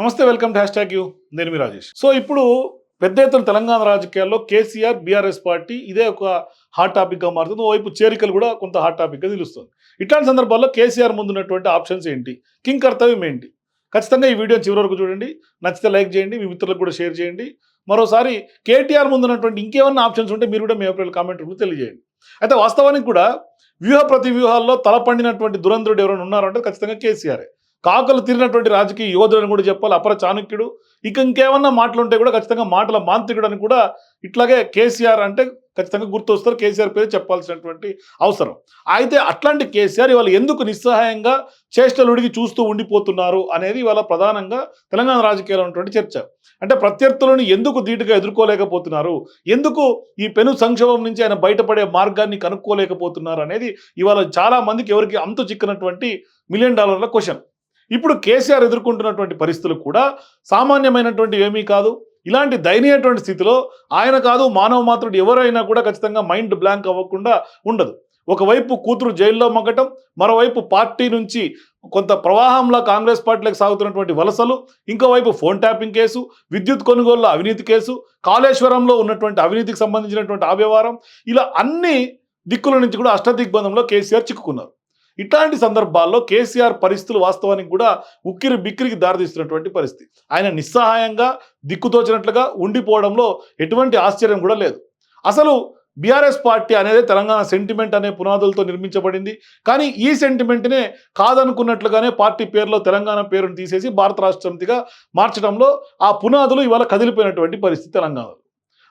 నమస్తే welcome to hashtag U. నేను మీ రాజేష్. సో ఇప్పుడు పెద్ద ఎత్తున తెలంగాణ రాజకీయాల్లో కేసీఆర్ బీఆర్ఎస్ పార్టీ ఇదే ఒక హాట్ టాపిక్గా మారుతుంది. ఓవైపు చేరికలు కూడా కొంత హాట్ టాపిక్గా నిలుస్తుంది. ఇట్లాంటి సందర్భాల్లో కేసీఆర్ ముందున్నటువంటి ఆప్షన్స్ ఏంటి? కింగ్ కర్తవ్యం ఏంటి? ఖచ్చితంగా ఈ వీడియో చివరి వరకు చూడండి. నచ్చితే లైక్ చేయండి మీ మిత్రులకు కూడా షేర్ చేయండి. మరోసారి కేటీఆర్ ముందున్నటువంటి ఇంకేమన్నా ఆప్షన్స్ ఉంటే మీరు కూడా మీ అభిప్రాయాలు కామెంట్ రూపంలో తెలియజేయండి. అయితే వాస్తవానికి కూడా వ్యూహ ప్రతి వ్యూహాల్లో తలపండినటువంటి దురంధ్రుడు ఎవరైనా ఉన్నారంటే ఖచ్చితంగా కేసీఆర్. కాకలు తీరినటువంటి రాజకీయ యోధులను కూడా చెప్పాలి అపర చాణక్యుడు. ఇక ఇంకేమన్నా మాటలు ఉంటే కూడా ఖచ్చితంగా మాటల మాంత్రికుడు అని కూడా ఇట్లాగే కేసీఆర్ అంటే ఖచ్చితంగా గుర్తొస్తారు కేసీఆర్ పేరు చెప్పాల్సినటువంటి అవసరం. అయితే అట్లాంటి కేసీఆర్ ఇవాళ ఎందుకు నిస్సహాయంగా చేష్టలుడికి చూస్తూ ఉండిపోతున్నారు అనేది ఇవాళ ప్రధానంగా తెలంగాణ రాజకీయాల్లో ఉన్నటువంటి చర్చ. అంటే ప్రత్యర్థులను ఎందుకు ధీటుగా ఎదుర్కోలేకపోతున్నారు? ఎందుకు ఈ పెను సంక్షోభం నుంచి ఆయన బయటపడే మార్గాన్ని కనుక్కోలేకపోతున్నారు అనేది ఇవాళ చాలా మందికి ఎవరికి అంతు చిక్కినటువంటి మిలియన్ డాలర్ల క్వశ్చన్. ఇప్పుడు కేసీఆర్ ఎదుర్కొంటున్నటువంటి పరిస్థితులు కూడా సామాన్యమైనటువంటి ఏమీ కాదు. ఇలాంటి దయనీయటువంటి స్థితిలో ఆయన కాదు మానవ మాతృడు ఎవరైనా కూడా ఖచ్చితంగా మైండ్ బ్లాంక్ అవ్వకుండా ఉండదు. ఒకవైపు కూతురు జైల్లో మగ్గటం మరోవైపు పార్టీ నుంచి కొంత ప్రవాహంలో కాంగ్రెస్ పార్టీలకు సాగుతున్నటువంటి వలసలు ఇంకోవైపు ఫోన్ ట్యాపింగ్ కేసు విద్యుత్ కొనుగోలులో అవినీతి కేసు కాళేశ్వరంలో ఉన్నటువంటి అవినీతికి సంబంధించినటువంటి ఆ ఇలా అన్ని దిక్కుల నుంచి కూడా అష్టదిగ్బంధంలో కేసీఆర్ చిక్కుకున్నారు. ఇట్లాంటి సందర్భాల్లో కేసీఆర్ పరిస్థితులు వాస్తవానికి కూడా ఉక్కిరి బిక్కిరికి దారితీస్తున్నటువంటి పరిస్థితి. ఆయన నిస్సహాయంగా దిక్కుతోచినట్లుగా ఉండిపోవడంలో ఎటువంటి ఆశ్చర్యం కూడా లేదు. అసలు బీఆర్ఎస్ పార్టీ అనేది తెలంగాణ సెంటిమెంట్ అనే పునాదులతో నిర్మించబడింది. కానీ ఈ సెంటిమెంట్నే కాదనుకున్నట్లుగానే పార్టీ పేరులో తెలంగాణ పేరును తీసేసి భారత రాష్ట్రంతిగా మార్చడంలో ఆ పునాదులు ఇవాళ కదిలిపోయినటువంటి పరిస్థితి తెలంగాణలో.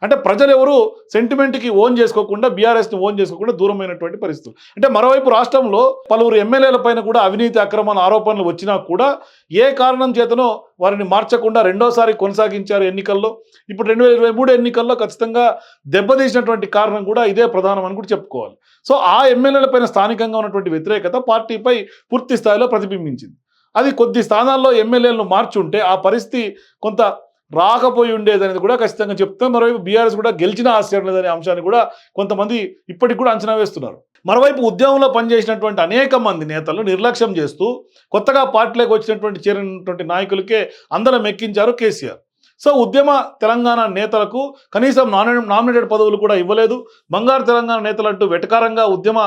అంటే ప్రజలు ఎవరు సెంటిమెంట్కి ఓన్ చేసుకోకుండా బీఆర్ఎస్ని ఓన్ చేసుకోకుండా దూరమైనటువంటి పరిస్థితులు. అంటే మరోవైపు రాష్ట్రంలో పలువురు ఎమ్మెల్యేల పైన కూడా అవినీతి అక్రమాల ఆరోపణలు వచ్చినా కూడా ఏ కారణం చేతనో వారిని మార్చకుండా రెండోసారి కొనసాగించారు ఎన్నికల్లో. ఇప్పుడు రెండు వేల ఇరవై మూడు ఎన్నికల్లో ఖచ్చితంగా దెబ్బతీసినటువంటి కారణం కూడా ఇదే ప్రధానం అని కూడా చెప్పుకోవాలి. సో ఆ ఎమ్మెల్యేల పైన స్థానికంగా ఉన్నటువంటి వ్యతిరేకత పార్టీపై పూర్తి స్థాయిలో ప్రతిబింబించింది. అది కొద్ది స్థానాల్లో ఎమ్మెల్యేలను మార్చుంటే ఆ పరిస్థితి కొంత రాకపోయి ఉండేది అనేది కూడా ఖచ్చితంగా చెప్తాం. మరోవైపు బీఆర్ఎస్ కూడా గెలిచిన ఆశ్చర్యం లేదనే అంశాన్ని కూడా కొంతమంది ఇప్పటికి కూడా అంచనా వేస్తున్నారు. మరోవైపు ఉద్యమంలో పనిచేసినటువంటి అనేక మంది నేతలు నిర్లక్ష్యం చేస్తూ కొత్తగా పార్టీలోకి వచ్చినటువంటి చేరినటువంటి నాయకులకే అందరం ఎక్కించారు కేసీఆర్. సో ఉద్యమ తెలంగాణ నేతలకు కనీసం నామినేటెడ్ పదవులు కూడా ఇవ్వలేదు. బంగారు తెలంగాణ నేతలు అంటూ వెటకారంగా ఉద్యమ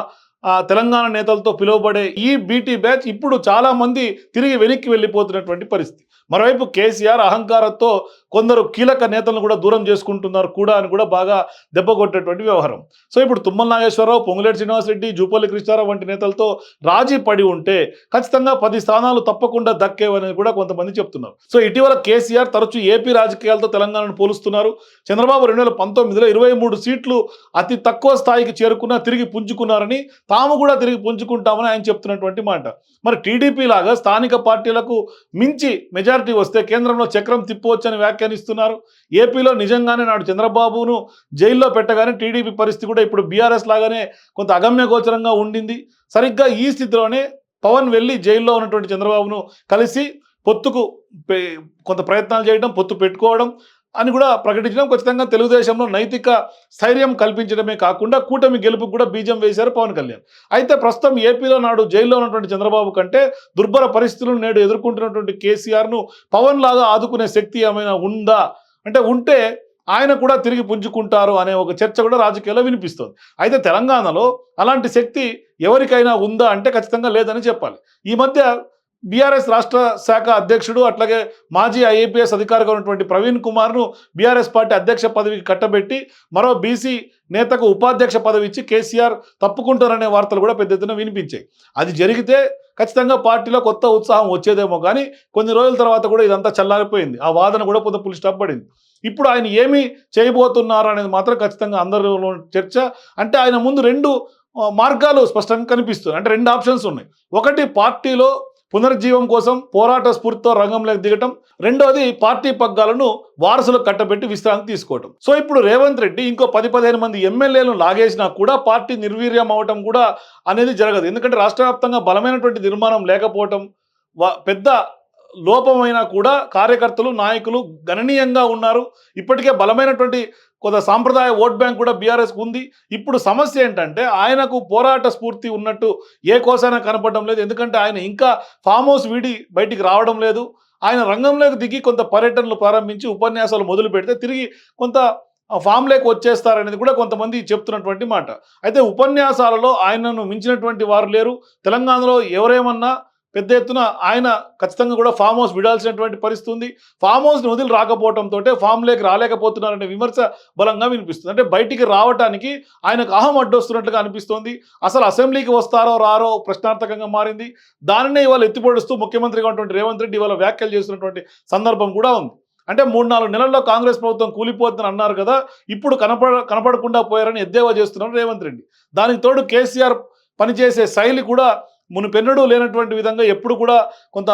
తెలంగాణ నేతలతో పిలువబడే ఈ బీటీ బ్యాచ్ ఇప్పుడు చాలామంది తిరిగి వెనక్కి వెళ్ళిపోతున్నటువంటి పరిస్థితి. మరోవైపు కేసీఆర్ అహంకారంతో కొందరు కీలక నేతలను కూడా దూరం చేసుకుంటున్నారు కూడా అని కూడా బాగా దెబ్బ కొట్టేటువంటి వ్యవహారం. సో ఇప్పుడు తుమ్మల నాగేశ్వరరావు పొంగులేటి శ్రీనివాసరెడ్డి జూపల్లి కృష్ణారావు వంటి నేతలతో రాజీ పడి ఉంటే ఖచ్చితంగా పది స్థానాలు తప్పకుండా దక్కేవని కూడా కొంతమంది చెప్తున్నారు. సో ఇటీవల కేసీఆర్ తరచూ ఏపీ రాజకీయాలతో తెలంగాణను పోలుస్తున్నారు. చంద్రబాబు రెండు వేల పంతొమ్మిదిలో ఇరవై మూడు సీట్లు అతి తక్కువ స్థాయికి చేరుకున్నా తిరిగి పుంజుకున్నారని తాము కూడా తిరిగి పుంజుకుంటామని ఆయన చెప్తున్నటువంటి మాట. మరి టీడీపీ లాగా స్థానిక పార్టీలకు మించి మెజారిటీ వస్తే కేంద్రంలో చక్రం తిప్పవచ్చని వ్యాఖ్యానిస్తున్నారు. ఏపీలో నిజంగానే నాడు చంద్రబాబును జైల్లో పెట్టగానే టీడీపీ పరిస్థితి కూడా ఇప్పుడు బీఆర్ఎస్ లాగానే కొంత అగమ్య గోచరంగా ఉండింది. సరిగ్గా ఈ స్థితిలోనే పవన్ వెళ్ళి జైల్లో ఉన్నటువంటి చంద్రబాబును కలిసి పొత్తుకు కొంత ప్రయత్నాలు చేయడం పొత్తు పెట్టుకోవడం అని కూడా ప్రకటించడం ఖచ్చితంగా తెలుగుదేశంలో నైతిక స్థైర్యం కల్పించడమే కాకుండా కూటమి గెలుపుకు కూడా బీజం వేశారు పవన్ కళ్యాణ్. అయితే ప్రస్తుతం ఏపీలో నాడు జైల్లో ఉన్నటువంటి చంద్రబాబు కంటే దుర్భర పరిస్థితులను నేడు ఎదుర్కొంటున్నటువంటి కేసీఆర్ను పవన్ లాగా ఆదుకునే శక్తి ఏమైనా ఉందా? అంటే ఉంటే ఆయన కూడా తిరిగి పుంజుకుంటారు అనే ఒక చర్చ కూడా రాజకీయాల్లో వినిపిస్తుంది. అయితే తెలంగాణలో అలాంటి శక్తి ఎవరికైనా ఉందా అంటే ఖచ్చితంగా లేదని చెప్పాలి. ఈ మధ్య బీఆర్ఎస్ రాష్ట్ర శాఖ అధ్యక్షుడు అట్లాగే మాజీ ఐఏపీఎస్ అధికారిగా ఉన్నటువంటి ప్రవీణ్ కుమార్ను బీఆర్ఎస్ పార్టీ అధ్యక్ష పదవికి కట్టబెట్టి మరో బీసీ నేతకు ఉపాధ్యక్ష పదవి ఇచ్చి కేసీఆర్ తప్పుకుంటారనే వార్తలు కూడా పెద్ద ఎత్తున వినిపించాయి. అది జరిగితే ఖచ్చితంగా పార్టీలో కొత్త ఉత్సాహం వచ్చేదేమో కానీ కొన్ని రోజుల తర్వాత కూడా ఇదంతా చల్లారిపోయింది. ఆ వాదన కూడా కొంత పులి స్టాప్ పడింది. ఇప్పుడు ఆయన ఏమి చేయబోతున్నారు అనేది మాత్రం ఖచ్చితంగా అందరిలో చర్చ. అంటే ఆయన ముందు రెండు మార్గాలు స్పష్టంగా కనిపిస్తుంది అంటే రెండు ఆప్షన్స్ ఉన్నాయి. ఒకటి పార్టీలో పునర్జీవం కోసం పోరాట స్ఫూర్తితో రంగంలోకి దిగటం రెండోది పార్టీ పగ్గాలను వారసులకు కట్టబెట్టి విశ్రాంతి తీసుకోవటం. సో ఇప్పుడు రేవంత్ రెడ్డి ఇంకో పది పదిహేను మంది ఎమ్మెల్యేలను లాగేసినా కూడా పార్టీ నిర్వీర్యం అవటం కూడా అనేది జరగదు. ఎందుకంటే రాష్ట్ర వ్యాప్తంగా బలమైనటువంటి నిర్మాణం లేకపోవటం పెద్ద లోపమైనా కూడా కార్యకర్తలు నాయకులు గణనీయంగా ఉన్నారు. ఇప్పటికే బలమైనటువంటి కొంత సాంప్రదాయ ఓట్ బ్యాంక్ కూడా బీఆర్ఎస్కి ఉంది. ఇప్పుడు సమస్య ఏంటంటే ఆయనకు పోరాట స్ఫూర్తి ఉన్నట్టు ఏ కోసైనా కనపడడం లేదు. ఎందుకంటే ఆయన ఇంకా ఫామ్ హౌస్ వీడి బయటికి రావడం లేదు. ఆయన రంగంలోకి దిగి కొంత పర్యటనలు ప్రారంభించి ఉపన్యాసాలు మొదలు పెడితే తిరిగి కొంత ఫామ్లోకి వచ్చేస్తారనేది కూడా కొంతమంది చెప్తున్నటువంటి మాట. అయితే ఉపన్యాసాలలో ఆయనను మించినటువంటి వారు లేరు. తెలంగాణలో ఎవరేమన్నా పెద్ద ఎత్తున ఆయన ఖచ్చితంగా కూడా ఫామ్ హౌస్ విడాల్సినటువంటి పరిస్థితి ఉంది. ఫామ్ హౌస్ని వదిలి రాకపోవడంతో ఫామ్లోకి రాలేకపోతున్నారనే విమర్శ బలంగా వినిపిస్తుంది. అంటే బయటికి రావటానికి ఆయనకు అహం అడ్డొస్తున్నట్లుగా అనిపిస్తోంది. అసలు అసెంబ్లీకి వస్తారో రారో ప్రశ్నార్థకంగా మారింది. దానినే ఇవాళ ఎత్తిపొడుస్తూ ముఖ్యమంత్రిగా ఉన్నటువంటి రేవంత్ రెడ్డి ఇవాళ వ్యాఖ్యలు చేస్తున్నటువంటి సందర్భం కూడా ఉంది. అంటే మూడు నాలుగు నెలల్లో కాంగ్రెస్ ప్రభుత్వం కూలిపోతుందని అన్నారు కదా ఇప్పుడు కనపడ కనపడకుండా పోయారని ఎద్దేవా చేస్తున్నారు రేవంత్ రెడ్డి. దానికి తోడు కేసీఆర్ పనిచేసే శైలి కూడా మునుపెన్నడూ లేనటువంటి విధంగా ఎప్పుడు కూడా కొంత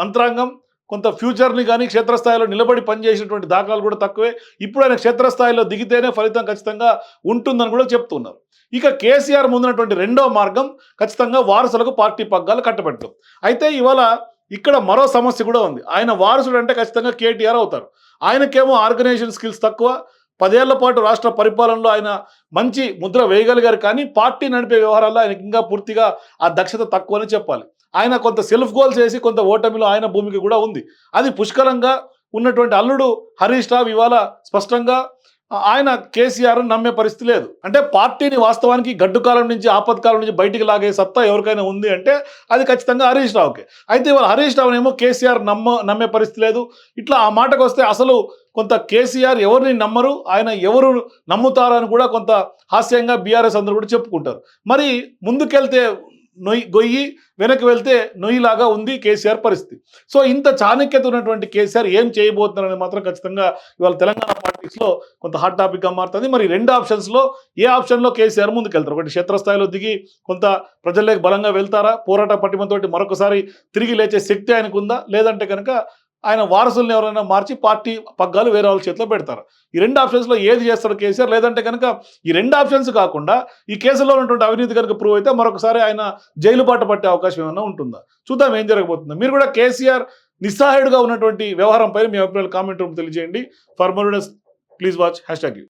మంత్రాంగం కొంత ఫ్యూచర్ని కానీ క్షేత్రస్థాయిలో నిలబడి పనిచేసినటువంటి దాఖలాలు కూడా తక్కువే. ఇప్పుడు ఆయన క్షేత్రస్థాయిలో దిగితేనే ఫలితం ఖచ్చితంగా ఉంటుందని కూడా చెప్తున్నారు. ఇక కేసీఆర్ ముందున్నటువంటి రెండో మార్గం ఖచ్చితంగా వారసులకు పార్టీ పగ్గాలు కట్టబెట్టడం. అయితే ఇవాళ ఇక్కడ మరో సమస్య కూడా ఉంది. ఆయన వారసుడు అంటే ఖచ్చితంగా కేటీఆర్ అవుతారు. ఆయనకేమో ఆర్గనైజేషన్ స్కిల్స్ తక్కువ పదేళ్ళ పాటు రాష్ట్ర పరిపాలనలో ఆయన మంచి ముద్ర వేయగలిగారు కానీ పార్టీ నడిపే వ్యవహారాల్లో ఆయనకి ఇంకా పూర్తిగా ఆ దక్షత తక్కువ అని చెప్పాలి. ఆయన కొంత సెల్ఫ్ గోల్స్ వేసి కొంత ఓటమిలో ఆయన భూమికి కూడా ఉంది. అది పుష్కలంగా ఉన్నటువంటి అల్లుడు హరీష్ రావు ఇవాళ స్పష్టంగా ఆయన కేసీఆర్ నమ్మే పరిస్థితి లేదు. అంటే పార్టీని వాస్తవానికి గడ్డుకాలం నుంచి ఆపత్కాలం నుంచి బయటికి లాగే సత్తా ఎవరికైనా ఉంది అంటే అది ఖచ్చితంగా హరీష్ రావుకే. అయితే ఇవాళ హరీష్ రావునేమో కేసీఆర్ నమ్మ నమ్మే పరిస్థితి లేదు. ఇట్లా ఆ మాటకు వస్తే అసలు కొంత కేసీఆర్ ఎవరిని నమ్మరు ఆయన ఎవరు నమ్ముతారని కూడా కొంత హాస్యంగా బీఆర్ఎస్ అందరూ కూడా చెప్పుకుంటారు. మరి ముందుకెళ్తే నొయ్యి గొయ్యి వెనక్కి వెళ్తే నొయ్యిలాగా ఉంది కేసీఆర్ పరిస్థితి. సో ఇంత చాణక్యత ఉన్నటువంటి కేసీఆర్ ఏం చేయబోతున్నారని మాత్రం ఖచ్చితంగా ఇవాళ తెలంగాణ పాలిటిక్స్లో కొంత హాట్ టాపిక్గా మారుతుంది. మరి రెండు ఆప్షన్స్లో ఏ ఆప్షన్లో కేసీఆర్ ముందుకెళ్తారు? ఒకటి క్షేత్రస్థాయిలో దిగి కొంత ప్రజల్లోకి బలంగా వెళ్తారా? పోరాట పటిమతోటి మరొకసారి తిరిగి లేచే శక్తి ఆయనకు ఉందా లేదంటే కనుక ఆయన వారసుల్ని ఎవరైనా మార్చి పార్టీ పగ్గాలు వేరే వాళ్ళ చేతిలో పెడతారు. ఈ రెండు ఆప్షన్స్లో ఏది చేస్తాడు కేసీఆర్? లేదంటే కనుక ఈ రెండు ఆప్షన్స్ కాకుండా ఈ కేసులో ఉన్నటువంటి అవినీతి కనుక ప్రూవ్ అయితే మరొకసారి ఆయన జైలు పాట పట్టే అవకాశం ఏమైనా ఉంటుందా? చూద్దాం ఏం జరగబోతుందో. మీరు కూడా కేసీఆర్ నిస్సహాయుడుగా ఉన్నటువంటి వ్యవహారంపై మీ అభిప్రాయాలు కామెంట్ రూమ్ తెలియజేయండి. For more please watch hashtag U